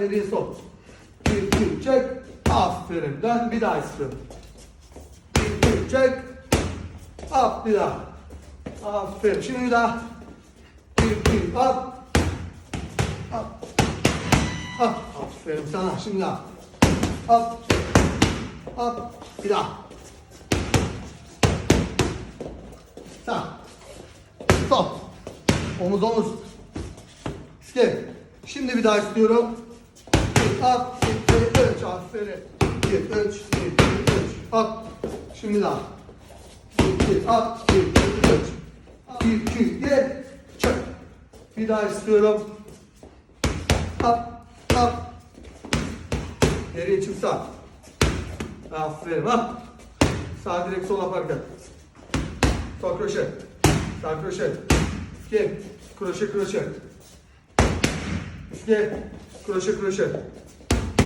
ileriye sok. Bir, iki, çek. Aferin. Dön bir daha istiyorum. Bir, iki, çek. Up bir daha. Aferin. Şimdi bir daha. Bir, iki, up. Up. Up. Aferin sana. Şimdi daha. Up. Up. Bir daha. Sağ. Sol. Omuz omuz. İşte. Şimdi bir daha istiyorum. Bir, up, iki, üç. Aferin. Bir, üç, bir, üç. Up. Şimdi daha. Bir, bir, iki, üç. Bir, iki, gel. Çök. Bir daha istiyorum. Up, up. Geriye çık sağ. Aferin ha. Sağ direkt sol yaparken. Sol kroşe. Sağ kroşe. Skin. Kroşe kroşe. Skin. Kroşe kroşe.